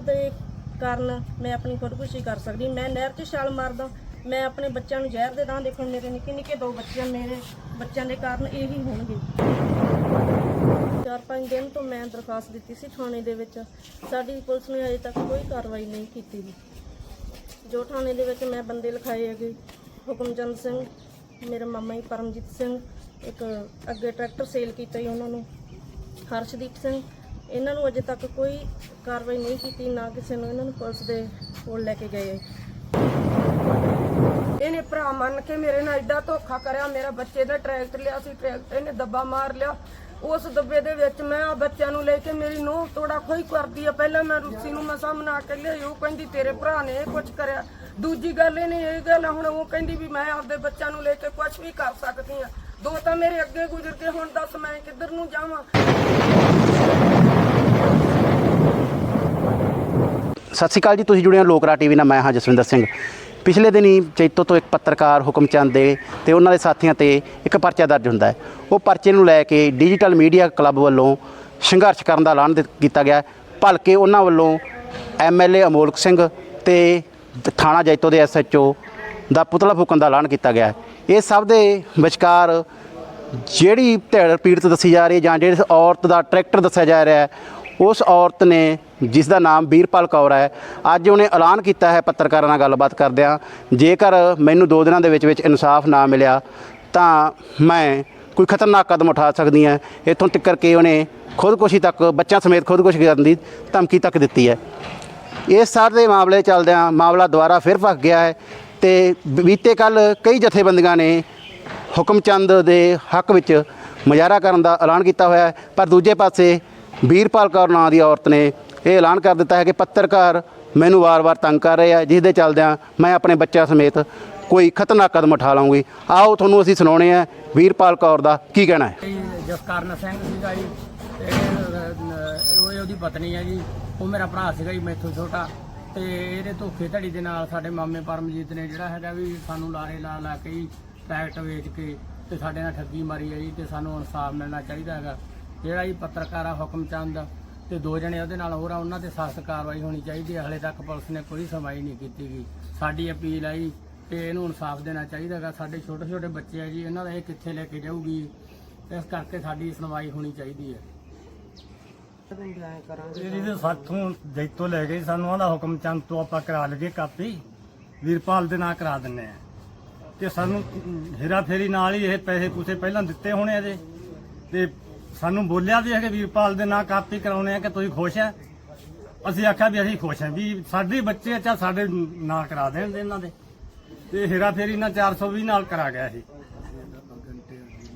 ਦੇ ਕਾਰਨ ਮੈਂ ਆਪਣੀ ਖੁਦਕੁਸ਼ੀ ਕਰ ਸਕਦੀ। ਮੈਂ ਨਹਿਰ 'ਚ ਛਾਲ ਮਾਰਦਾ, ਮੈਂ ਆਪਣੇ ਬੱਚਿਆਂ ਨੂੰ ਜ਼ਹਿਰ ਦੇ ਦਾਂ ਦੇਖਣ ਮੇਰੇ ਨਿੱਕੇ ਨਿੱਕੇ ਦੋ ਬੱਚੇ ਮੇਰੇ ਬੱਚਿਆਂ ਦੇ ਕਾਰਨ ਇਹੀ ਹੋਣਗੇ। ਚਾਰ ਪੰਜ ਦਿਨ ਤੋਂ ਮੈਂ ਦਰਖਾਸਤ ਦਿੱਤੀ ਸੀ ਥਾਣੇ ਦੇ ਵਿੱਚ। ਸਾਡੀ ਪੁਲਿਸ ਨੇ ਅਜੇ ਤੱਕ ਕੋਈ ਕਾਰਵਾਈ ਨਹੀਂ ਕੀਤੀ ਜੀ। ਜੋ ਥਾਣੇ ਦੇ ਵਿੱਚ ਮੈਂ ਬੰਦੇ ਲਿਖਾਏ ਹੈਗੇ, ਹੁਕਮਚੰਦ ਸਿੰਘ, ਮੇਰੇ ਮਾਮਾ ਜੀ ਪਰਮਜੀਤ ਸਿੰਘ, ਇੱਕ ਅੱਗੇ ਟਰੈਕਟਰ ਸੇਲ ਕੀਤਾ ਜੀ ਉਹਨਾਂ ਨੂੰ, ਹਰਸ਼ਦੀਪ ਸਿੰਘ ਇਹਨਾਂ ਨੂੰ ਅਜੇ ਤੱਕ ਕੋਈ ਕਾਰਵਾਈ ਨਹੀਂ ਕੀਤੀ, ਨਾ ਕਿਸੇ ਨੂੰ ਇਹਨਾਂ ਨੂੰ ਪੁਲਿਸ ਦੇ ਕੋਲ ਲੈ ਕੇ ਗਏ। ਇਹਨੇ ਭਰਾ ਮੰਨ ਕੇ ਮੇਰੇ ਨਾਲ ਐਡਾ ਧੋਖਾ ਕਰਿਆ, ਮੇਰਾ ਬੱਚੇ ਦਾ ਟਰੈਕਟਰ ਲਿਆ ਸੀ, ਟਰੈਕਟਰ ਇਹਨੇ ਦੱਬਾ ਮਾਰ ਲਿਆ। ਉਸ ਦੱਬੇ ਦੇ ਵਿੱਚ ਮੈਂ ਆ ਬੱਚਿਆਂ ਨੂੰ ਲੈ ਕੇ ਮੇਰੀ ਨੂੰਹ ਤੋੜਾ ਖੋਈ ਕਰਦੀ ਆ। ਪਹਿਲਾਂ ਮੈਂ ਰੁੱਸੀ ਨੂੰ ਮਸਾ ਮਨਾ ਕੇ ਲਿਆਈ, ਉਹ ਕਹਿੰਦੀ, ਤੇਰੇ ਭਰਾ ਨੇ ਇਹ ਕੁਝ ਕਰਿਆ। ਦੂਜੀ ਗੱਲ, ਇਹਨੇ ਇਹ ਗੱਲ ਹੁਣ ਉਹ ਕਹਿੰਦੀ ਵੀ ਮੈਂ ਆਪਦੇ ਬੱਚਿਆਂ ਨੂੰ ਲੈ ਕੇ ਕੁਝ ਵੀ ਕਰ ਸਕਦੀ ਆ। ਦੋ ਤਾਂ ਮੇਰੇ ਅੱਗੇ ਗੁਜ਼ਰ ਕੇ ਹੁਣ ਦੱਸ ਮੈਂ ਕਿੱਧਰ ਨੂੰ ਜਾਵਾਂ? ਸਤਿ ਸ਼੍ਰੀ ਅਕਾਲ ਜੀ, ਤੁਸੀਂ ਜੁੜੇ ਹੋ ਲੋਕਰਾ ਟੀਵੀ ਨਾਲ, ਮੈਂ ਹਾਂ ਜਸਵਿੰਦਰ ਸਿੰਘ। ਪਿਛਲੇ ਦਿਨੀ ਚੈਤੋ ਤੋਂ ਇੱਕ ਪੱਤਰਕਾਰ ਹੁਕਮ ਚੰਦ ਦੇ ਤੇ ਉਹਨਾਂ ਦੇ ਸਾਥੀਆਂ ਤੇ ਇੱਕ ਪਰਚਾ ਦਰਜ ਹੁੰਦਾ ਹੈ। ਉਹ ਪਰਚੇ ਨੂੰ ਲੈ ਕੇ ਡਿਜੀਟਲ ਮੀਡੀਆ ਕਲੱਬ ਵੱਲੋਂ ਸੰਘਰਸ਼ ਕਰਨ ਦਾ ਐਲਾਨ ਦਿੱਤ- ਕੀਤਾ ਗਿਆ। ਭਲਕੇ ਉਹਨਾਂ ਵੱਲੋਂ ਐਮਐਲਏ ਅਮੋਲਕ ਸਿੰਘ ਤੇ ਥਾਣਾ ਜੈਤੋ ਦੇ ਐਸਐਚਓ ਦਾ ਪੁਤਲਾ ਫੂਕਣ ਦਾ ਐਲਾਨ ਕੀਤਾ ਗਿਆ। ਇਹ ਸਭ ਦੇ ਵਿਚਕਾਰ ਜਿਹੜੀ ਧਿਰ ਪੀੜਤ ਦੱਸੀ ਜਾ ਰਹੀ ਹੈ ਜਾਂ ਜਿਹੜੀ ਔਰਤ ਦਾ ਟਰੈਕਟਰ ਦੱਸਿਆ ਜਾ ਰਿਹਾ ਹੈ, ਉਸ ਔਰਤ ਨੇ ਜਿਸ ਦਾ ਨਾਮ ਵੀਰਪਾਲ ਕੌਰ ਹੈ, ਅੱਜ ਉਹਨੇ ਐਲਾਨ ਕੀਤਾ ਹੈ ਪੱਤਰਕਾਰਾਂ ਨਾਲ ਗੱਲਬਾਤ ਕਰਦਿਆਂ, ਜੇਕਰ ਮੈਨੂੰ ਦੋ ਦਿਨਾਂ ਦੇ ਵਿੱਚ ਵਿੱਚ ਇਨਸਾਫ ਨਾ ਮਿਲਿਆ, ਤਾਂ ਮੈਂ ਕੋਈ ਖਤਰਨਾਕ ਕਦਮ ਉਠਾ ਸਕਦੀ ਹਾਂ। ਇੱਥੋਂ ਤੱਕ ਕੇ ਉਹਨੇ ਖੁਦਕੁਸ਼ੀ ਤੱਕ, ਬੱਚਿਆਂ ਸਮੇਤ ਖੁਦਕੁਸ਼ੀ ਕਰਨ ਦੀ ਧਮਕੀ ਤੱਕ ਦਿੱਤੀ ਹੈ। ਇਸ ਸਾਰੇ ਮਾਮਲੇ ਚੱਲਦਿਆਂ ਮਾਮਲਾ ਦੁਬਾਰਾ ਫਿਰ ਭਖ ਗਿਆ ਹੈ ਤੇ ਬੀਤੇ ਕੱਲ ਕਈ ਜਥੇਬੰਦੀਆਂ ਨੇ ਹੁਕਮ ਚੰਦ ਦੇ ਹੱਕ ਵਿੱਚ ਮੁਜ਼ਾਹਰਾ ਕਰਨ ਦਾ ਐਲਾਨ ਕੀਤਾ ਹੋਇਆ ਹੈ, ਪਰ ਦੂਜੇ ਪਾਸੇ ਵੀਰਪਾਲ ਕੌਰ ਨਾਂ ਦੀ ਔਰਤ ਨੇ ਇਹ ਐਲਾਨ ਕਰ ਦਿੱਤਾ ਹੈ ਕਿ ਪੱਤਰਕਾਰ ਮੈਨੂੰ ਵਾਰ-ਵਾਰ ਤੰਗ ਕਰ ਰਹੇ ਆ ਜਿਸ ਦੇ ਚੱਲਦਿਆਂ ਮੈਂ ਆਪਣੇ ਬੱਚਿਆਂ ਸਮੇਤ ਕੋਈ ਖਤਰਨਾਕ ਕਦਮ ਉਠਾ ਲਵਾਂਗੀ। ਆਓ ਤੁਹਾਨੂੰ ਅਸੀਂ ਸੁਣਾਉਣੇ ਆ ਵੀਰਪਾਲ ਕੌਰ ਦਾ ਕੀ ਕਹਿਣਾ ਹੈ। ਜੀ ਜਸਕਰਨ ਸਿੰਘ ਸੀਗਾ ਜੀ, ਤੇ ਉਹਦੀ ਪਤਨੀ ਹੈ ਜੀ, ਉਹ ਮੇਰਾ ਭਰਾ ਸੀਗਾ ਜੀ ਮੈਥੋਂ ਛੋਟਾ, ਤੇ ਇਹਦੇ ਧੋਖੇ ਧੜੀ ਦੇ ਨਾਲ ਸਾਡੇ ਮਾਮੇ ਪਰਮਜੀਤ ਨੇ ਜਿਹੜਾ ਹੈਗਾ ਵੀ ਸਾਨੂੰ ਲਾਰੇ ਲਾ ਲਾ ਕੇ ਟਰੈਕਟ ਵੇਚ ਕੇ ਤੇ ਸਾਡੇ ਨਾਲ ਠੱਗੀ ਮਾਰੀ ਹੈ ਜੀ ਤੇ ਸਾਨੂੰ ਇਨਸਾਫ ਮਿਲਣਾ ਚਾਹੀਦਾ ਹੈਗਾ। ਜਿਹੜਾ ਜੀ ਪੱਤਰਕਾਰ ਆ ਹੁਕਮ ਚੰਦ ਤੇ ਦੋ ਜਣੇ ਉਹਦੇ ਨਾਲ ਹੋਰ ਆ, ਉਹਨਾਂ ਤੇ ਸਖਤ ਕਾਰਵਾਈ ਹੋਣੀ ਚਾਹੀਦੀ ਹੈ ਹਲੇ ਤੱਕ ਪੁਲਿਸ ਨੇ ਕੋਈ ਸੁਣਵਾਈ ਨਹੀਂ ਕੀਤੀ ਗਈ ਸਾਡੀ ਅਪੀਲ ਆਈ ਕਿ ਇਹਨੂੰ ਇਨਸਾਫ ਦੇਣਾ ਚਾਹੀਦਾ ਹੈਗਾ। ਸਾਡੇ ਛੋਟੇ ਛੋਟੇ ਬੱਚੇ ਆ ਜੀ, ਇਹਨਾਂ ਦਾ ਇਹ ਕਿੱਥੇ ਲੈ ਕੇ ਜਾਊਗੀ? ਇਸ ਕਰਕੇ ਸਾਡੀ ਸੁਣਵਾਈ ਹੋਣੀ ਚਾਹੀਦੀ ਹੈ। ਇਹਦੀ ਤੇ ਸਾਥੋਂ ਜੈਤੋ ਲੈ ਗਈ ਸਾਨੂੰ ਆਂਦਾ ਹੁਕਮ ਚੰਦ ਤੋਂ ਆਪਾਂ ਕਰਾ ਲਈਏ ਕਾਪੀ। ਵੀਰਪਾਲ ਦੇ ਨਾਂ ਕਰਾ ਦਿੰਨੇ ਆ। ਤੇ ਸਾਨੂੰ ਹੇਰਾ ਫੇਰੀ ਨਾਲ ਹੀ ਇਹ ਪੈਸੇ ਪੂਸੇ ਪਹਿਲਾਂ ਦਿੱਤੇ ਹੋਣੇ ਇਹਦੇ ਤੇ ਸਾਨੂੰ ਬੋਲਿਆ ਵੀ ਹੈ ਕਿ ਵੀਰਪਾਲ ਦੇ ਨਾਂ ਕਾਪੀ ਕਰਾਉਣੇ ਆ ਕਿ ਤੁਸੀਂ ਖੁਸ਼ ਹੈ ਅਸੀਂ ਆਖਿਆ ਵੀ ਅਸੀਂ ਖੁਸ਼ ਹਾਂ ਵੀ ਸਾਡੇ ਬੱਚੇ ਅੱਛਾ ਸਾਡੇ ਨਾਂ ਕਰਾ ਦੇਣ ਦੇ ਇਹਨਾਂ ਦੇ। ਤੇ ਹੇਰਾ ਫੇਰੀ ਨਾਲ 420 ਨਾਲ ਕਰਾ ਗਿਆ ਸੀ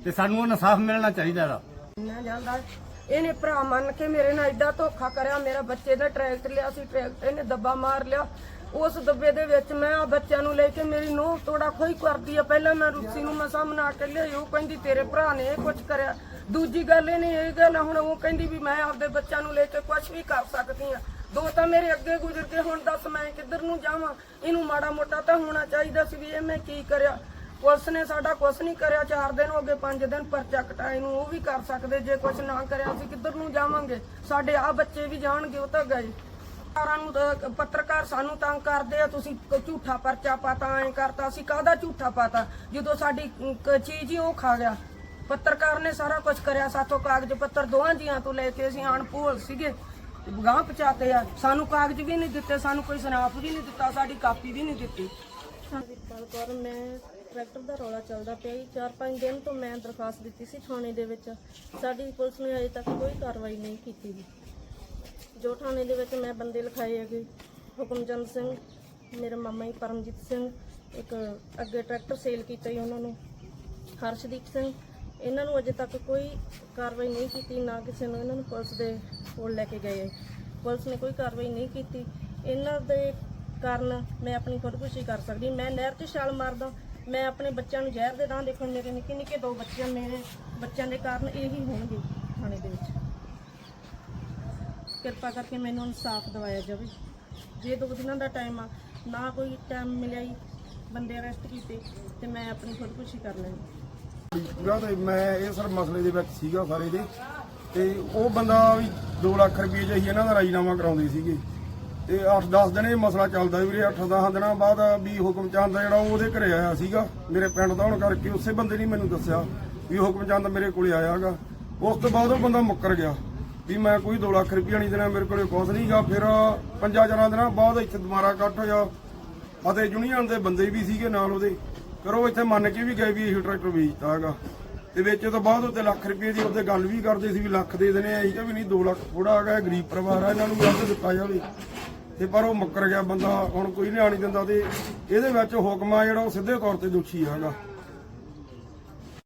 ਤੇ ਸਾਨੂੰ ਇਨਸਾਫ ਮਿਲਣਾ ਚਾਹੀਦਾ ਇਹਦਾ। ਇਹਨੇ ਭਰਾ ਮੰਨ ਕੇ ਮੇਰੇ ਨਾਲ ਐਡਾ ਧੋਖਾ ਕਰਿਆ, ਮੇਰਾ ਬੱਚੇ ਦਾ ਟਰੈਕਟਰ ਲਿਆ ਸੀ ਟਰੈਕਟਰ ਇਹਨੇ ਦੱਬਾ ਮਾਰ ਲਿਆ। ਉਸ ਦੱਬੇ ਦੇ ਵਿੱਚ ਮੈਂ ਆ ਬੱਚਿਆਂ ਨੂੰ ਲੈ ਕੇ ਮੇਰੀ ਨੂੰਹ ਤੋੜਾ ਖੋਈ ਕਰਦੀ ਆ। ਪਹਿਲਾਂ ਮੈਂ ਰੁੱਸੀ ਨੂੰ ਮਸਾ ਮਨਾ ਕੇ ਲਿਆਈ, ਉਹ ਕਹਿੰਦੀ, ਤੇਰੇ ਭਰਾ ਨੇ ਇਹ ਕੁਝ ਕਰਿਆ। ਦੂਜੀ ਗੱਲ ਇਹਨੇ ਇਹ ਗੱਲ ਹੁਣ ਉਹ ਕਹਿੰਦੀ ਵੀ ਮੈਂ ਆਪਦੇ ਬੱਚਿਆਂ ਨੂੰ ਲੈ ਕੇ ਕੁਝ ਵੀ ਕਰ ਸਕਦੀ ਆ। ਦੋ ਤਾਂ ਮੇਰੇ ਅੱਗੇ ਗੁਜ਼ਰ ਕੇ ਹੁਣ ਦੱਸ ਮੈਂ ਕਿੱਧਰ ਨੂੰ ਜਾਵਾਂ? ਇਹਨੂੰ ਮਾੜਾ ਮੋਟਾ ਤਾਂ ਹੋਣਾ ਚਾਹੀਦਾ ਸੀ ਵੀ ਇਹ ਮੈਂ ਕੀ ਕਰਿਆ? ਪੁਲਿਸ ਨੇ ਸਾਡਾ ਕੁਝ ਨਹੀਂ ਕਰਿਆ। 4 ਦਿਨ ਹੋ ਗਏ 5 ਦਿਨ ਪਰਚਾ ਕਟਾਏ ਨੂੰ, ਉਹ ਵੀ ਕਰ ਸਕਦੇ ਜੇ ਕੁਝ ਨਾ ਕਰਿਆ, ਅਸੀਂ ਕਿੱਧਰ ਨੂੰ ਜਾਵਾਂਗੇ? ਸਾਡੇ ਆ ਬੱਚੇ ਵੀ ਜਾਣਗੇ, ਉਹ ਤਾਂ ਗਏ। ਪੱਤਰਕਾਰਾਂ ਨੂੰ ਤਾਂ- ਪੱਤਰਕਾਰ ਸਾਨੂੰ ਤੰਗ ਕਰਦੇ ਆ ਤੁਸੀਂ ਕ- ਝੂਠਾ ਪਰਚਾ ਪਾਤਾ ਐ ਕਰਤਾ ਅਸੀਂ ਕਾਹਦਾ ਝੂਠਾ ਪਾਤਾ? ਜਦੋਂ ਸਾਡੀ ਅਮ, ਕ- ਚੀਜ਼ ਹੀ ਉਹ ਖਾ ਗਿਆ। ਪੱਤਰਕਾਰ ਨੇ ਸਾਰਾ ਕੁਝ ਕਰਿਆ ਸਾਥੋਂ ਕਾਗਜ਼ ਪੱਤਰ ਦੋਹਾਂ ਜੀਆਂ ਤੋਂ ਲੈ ਕੇ ਅਸੀਂ ਅਣਭੂਲ ਸੀਗੇ। ਗਾਂ ਪਚਾਤੇ ਆ। ਸਾਨੂੰ ਕਾਗਜ਼ ਵੀ ਨਹੀਂ ਦਿੱਤੇ ਸਾਨੂੰ ਕੋਈ ਸਨਾਪ ਵੀ ਨਹੀਂ ਦਿੱਤਾ ਸਾਡੀ ਕਾਪੀ ਵੀ ਨਹੀਂ ਦਿੱਤੀ। ਵੀਰਪਾਲ ਕੌਰ ਮੈਂ ਟਰੈਕਟਰ ਦਾ ਰੌਲਾ ਚੱਲਦਾ ਪਿਆ ਜੀ। ਚਾਰ ਪੰਜ ਦਿਨ ਤੋਂ ਮੈਂ ਦਰਖਾਸਤ ਦਿੱਤੀ ਸੀ ਥਾਣੇ ਦੇ ਵਿੱਚ। ਸਾਡੀ ਪੁਲਿਸ ਨੇ ਅਜੇ ਤੱਕ ਕੋਈ ਕਾਰਵਾਈ ਨਹੀਂ ਕੀਤੀ ਜੀ। ਜੋ ਥਾਣੇ ਦੇ ਵਿੱਚ ਮੈਂ ਬੰਦੇ ਲਿਖਾਏ ਹੈਗੇ। ਹੁਕਮਚੰਦ ਸਿੰਘ, ਮੇਰੇ ਮਾਮਾ ਜੀ ਪਰਮਜੀਤ ਸਿੰਘ, ਇੱਕ ਅੱਗੇ ਟਰੈਕਟਰ ਸੇਲ ਕੀਤਾ ਜੀ ਉਹਨਾਂ ਨੂੰ, ਹਰਸ਼ਦੀਪ ਸਿੰਘ। ਇਹਨਾਂ ਨੂੰ ਅਜੇ ਤੱਕ ਕੋਈ ਕਾਰਵਾਈ ਨਹੀਂ ਕੀਤੀ, ਨਾ ਕਿਸੇ ਨੂੰ ਇਹਨਾਂ ਨੂੰ ਪੁਲਿਸ ਦੇ ਕੋਲ ਲੈ ਕੇ ਗਏ ਪੁਲਿਸ ਨੇ ਕੋਈ ਕਾਰਵਾਈ ਨਹੀਂ ਕੀਤੀ। ਇਹਨਾਂ ਦੇ ਕਾਰਨ ਮੈਂ ਆਪਣੀ ਖੁਦਕੁਸ਼ੀ ਕਰ ਸਕਦੀ ਮੈਂ ਨਹਿਰ 'ਚ ਛਾਲ ਮਾਰਦਾ, ਮੈਂ ਆਪਣੇ ਬੱਚਿਆਂ ਨੂੰ ਜ਼ਹਿਰ ਦੇ ਦਾਂ ਦੇਖਣ ਮੇਰੇ ਨਿੱਕੇ ਨਿੱਕੇ ਦੋ ਬੱਚੇ ਮੇਰੇ ਬੱਚਿਆਂ ਦੇ ਕਾਰਨ ਇਹੀ ਹੋਣਗੇ ਥਾਣੇ ਦੇ ਵਿੱਚ। ਕਿਰਪਾ ਕਰਕੇ ਮੈਨੂੰ ਇਨਸਾਫ ਦਿਵਾਇਆ ਜਾਵੇ। ਜੇ ਦੋ ਦਿਨਾਂ ਦਾ ਟਾਈਮ ਆ, ਨਾ ਕੋਈ ਟਾਈਮ ਮਿਲਿਆ ਹੀ ਬੰਦੇ ਅਰੈਸਟ ਕੀਤੇ ਤੇ ਮੈਂ ਆਪਣੀ ਖੁਦਕੁਸ਼ੀ ਕਰ ਲੈਣੀ ਪੂਰਾ ਤੇ ਮੈਂ ਇਹ ਸਰ ਮਸਲੇ ਦੇ ਵਿੱਚ ਸੀਗਾ ਸਾਰੇ ਦੇ। ਤੇ ਉਹ ਬੰਦਾ ਵੀ 2 ਲੱਖ ਰੁਪਏ ਜਿਹੀ ਇਹਨਾਂ ਦਾ ਰਾਜੀਨਾਮਾ ਕਰਾਉਂਦੇ ਸੀਗੇ। ਤੇ 8-10 ਦਿਨ ਇਹ ਮਸਲਾ ਚੱਲਦਾ ਵੀਰੇ 8-10 ਦਿਨਾਂ ਬਾਅਦ ਵੀ ਹੁਕਮ ਚੰਦ ਜਿਹੜਾ ਉਹਦੇ ਘਰੇ ਆਇਆ ਸੀਗਾ। ਮੇਰੇ ਪਿੰਡ ਦਾ ਹੋਣ ਕਰਕੇ ਉਸੇ ਬੰਦੇ ਨੇ ਮੈਨੂੰ ਦੱਸਿਆ ਵੀ ਹੁਕਮ ਚੰਦ ਮੇਰੇ ਕੋਲੇ ਆਇਆਗਾ ਉਸ ਤੋਂ ਬਾਅਦ ਉਹ ਬੰਦਾ ਮੁੱਕਰ ਗਿਆ। ਵੀ ਮੈਂ ਕੋਈ 2 ਲੱਖ ਰੁਪਇਆ ਨਹੀਂ ਦੇਣਾ, ਮੇਰੇ ਕੋਲੇ ਕੁਛ ਨਹੀਂਗਾ ਫਿਰ ਪੰਜਾਂ ਚਾਰਾਂ ਦਿਨਾਂ ਬਾਅਦ ਇੱਥੇ ਦੁਬਾਰਾ ਇਕੱਠ ਹੋਇਆ ਅਤੇ ਯੂਨੀਅਨ ਦੇ ਬੰਦੇ ਵੀ ਸੀਗੇ ਨਾਲ ਉਹਦੇ। ਫਿਰ ਉਹ ਇੱਥੇ ਮੰਨ ਕੇ ਵੀ ਗਏ ਵੀ ਇਹ ਟਰੈਕਟਰ ਵੇਚਦਾ ਹੈਗਾ। ਤੇ ਵੇਚੇ ਤੋਂ ਬਾਅਦ ਉੱਤੇ ਲੱਖ ਰੁਪਏ ਦੀ ਉਹਦੇ ਗੱਲ ਵੀ ਕਰਦੇ ਸੀ ਵੀ ਲੱਖ ਦੇ ਦੇਣੇ ਆ, ਅਸੀਂ ਕਿਹਾ ਵੀ ਨਹੀਂ 2 ਲੱਖ ਥੋੜਾ ਹੈਗਾ ਗਰੀਬ ਪਰਿਵਾਰ ਆ, ਇਹਨਾਂ ਨੂੰ ਵੀ ਅੱਧ ਦਿੱਤਾ ਜਾਵੇ। ਤੇ ਪਰ ਉਹ ਮੁੱਕਰ ਗਿਆ ਬੰਦਾ, ਹੁਣ ਕੋਈ ਨਿਆਂ ਨਹੀਂ ਦਿੰਦਾ ਤੇ ਇਹਦੇ ਵਿੱਚ ਹੁਕਮ ਆ ਜਿਹੜਾ ਉਹ ਸਿੱਧੇ ਤੌਰ ਤੇ ਦੋਸ਼ੀ ਹੈਗਾ।